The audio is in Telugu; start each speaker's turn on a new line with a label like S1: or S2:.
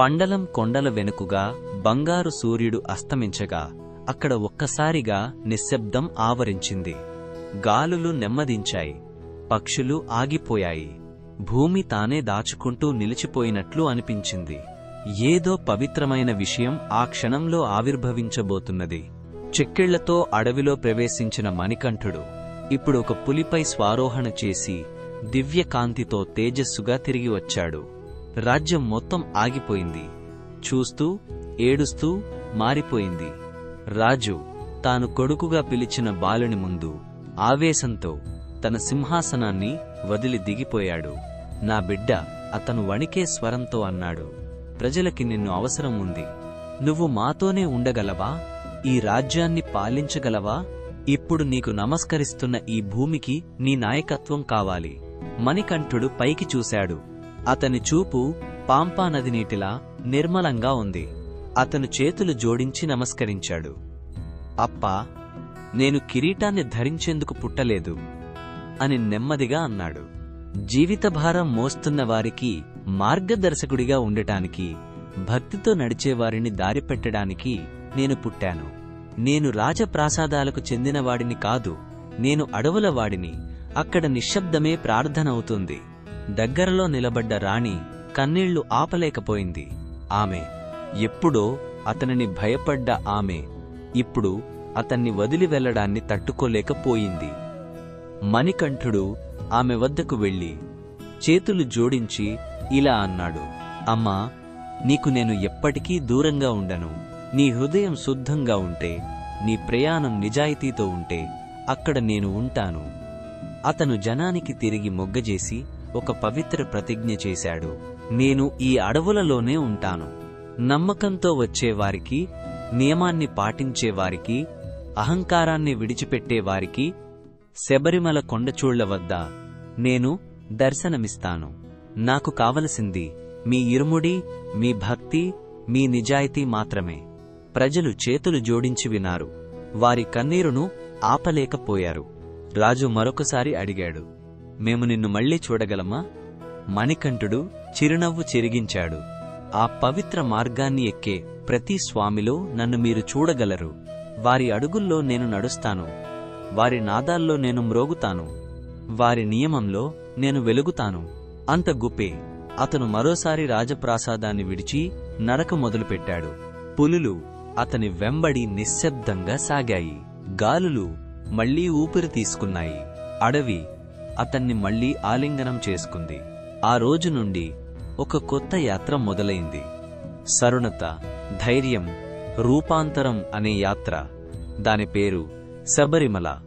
S1: పండలం కొండల వెనుకుగా బంగారు సూర్యుడు అస్తమించగా అక్కడ ఒక్కసారిగా నిశ్శబ్దం ఆవరించింది. గాలులు నెమ్మదించాయి. పక్షులు ఆగిపోయాయి. భూమి తానే దాచుకుంటూ నిలిచిపోయినట్లు అనిపించింది. ఏదో పవిత్రమైన విషయం ఆ క్షణంలో ఆవిర్భవించబోతున్నది. చెక్కిళ్ళతో అడవిలో ప్రవేశించిన మణికంఠుడు ఇప్పుడు ఒక పులిపై స్వారోహణ చేసి దివ్యకాంతితో తేజస్సుగా తిరిగి వచ్చాడు. రాజ్యం మొత్తం ఆగిపోయింది. చూస్తూ ఏడుస్తూ మారిపోయింది. రాజు తాను కొడుకుగా పిలిచిన బాలుని ముందు ఆవేశంతో తన సింహాసనాన్ని వదిలి దిగిపోయాడు. నా బిడ్డ అతను వణికే స్వరంతో అన్నాడు. ప్రజలకి నిన్ను అవసరం ఉంది. నువ్వు మాతోనే ఉండగలవా? ఈ రాజ్యాన్ని పాలించగలవా? ఇప్పుడు నీకు నమస్కరిస్తున్న ఈ భూమికి నీ నాయకత్వం కావాలి. మణికంఠుడు పైకి చూశాడు. అతని చూపు పాంపా నది నీటిలా నిర్మలంగా ఉంది. అతను చేతులు జోడించి నమస్కరించాడు. అప్పా నేను కిరీటాన్ని ధరించేందుకు పుట్టలేదు అని నెమ్మదిగా అన్నాడు. జీవితభారం మోస్తున్న వారికి మార్గదర్శకుడిగా ఉండటానికి భక్తితో నడిచేవారిని దారిపెట్టడానికి నేను పుట్టాను. నేను రాజప్రాసాదాలకు చెందినవాడిని కాదు నేను అడవుల వాడిని అక్కడ నిశ్శబ్దమే ప్రార్థన అవుతుంది. దగ్గరలో నిలబడ్డ రాణి కన్నీళ్ళు ఆపలేకపోయింది. ఆమె ఎప్పుడో అతనిని భయపడ్డ ఆమె ఇప్పుడు అతన్ని వదిలి వెళ్ళడాన్ని తట్టుకోలేకపోయింది. మణికంఠుడు ఆమె వద్దకు వెళ్ళి చేతులు జోడించి ఇలా అన్నాడు అమ్మా నీకు నేను ఎప్పటికీ దూరంగా ఉండను. నీ హృదయం శుద్ధంగా ఉంటే నీ ప్రయాణం నిజాయితీతో ఉంటే అక్కడ నేను ఉంటాను. అతను జనానికి తిరిగి మొగ్గజేసి ఒక పవిత్ర ప్రతిజ్ఞ చేశాడు. నేను ఈ అడవులలోనే ఉంటాను. నమ్మకంతో వచ్చేవారికి నియమాన్ని పాటించేవారికి అహంకారాన్ని విడిచిపెట్టేవారికి శబరిమల కొండచూళ్ళ వద్ద నేను దర్శనమిస్తాను. నాకు కావలసింది మీ ఇరుముడి మీ భక్తి మీ నిజాయితీ మాత్రమే. ప్రజలు చేతులు జోడించి వినారు వారి కన్నీరును ఆపలేకపోయారు. రాజు మరొకసారి అడిగాడు. మేము నిన్ను మళ్ళీ చూడగలమా? మణికంఠుడు చిరునవ్వు చెరిగించాడు. ఆ పవిత్ర మార్గాన్ని ఎక్కే ప్రతి స్వామిలో నన్ను మీరు చూడగలరు. వారి అడుగుల్లో నేను నడుస్తాను. వారి నాదాల్లో నేను మ్రోగుతాను. వారి నియమంలో నేను వెలుగుతాను. అంత గుప్పే అతను మరోసారి రాజప్రాసాదాన్ని విడిచి నడక మొదలుపెట్టాడు. పులులు అతని వెంబడి నిశ్శబ్దంగా సాగాయి. గాలులు మళ్ళీ ఊపిరి తీసుకున్నాయి. అడవి అతన్ని మళ్ళీ ఆలింగనం చేసుకుంది. ఆ రోజు నుండి ఒక కొత్త యాత్ర మొదలైంది. సరుణత ధైర్యం రూపాంతరం అనే యాత్ర. దాని పేరు శబరిమల.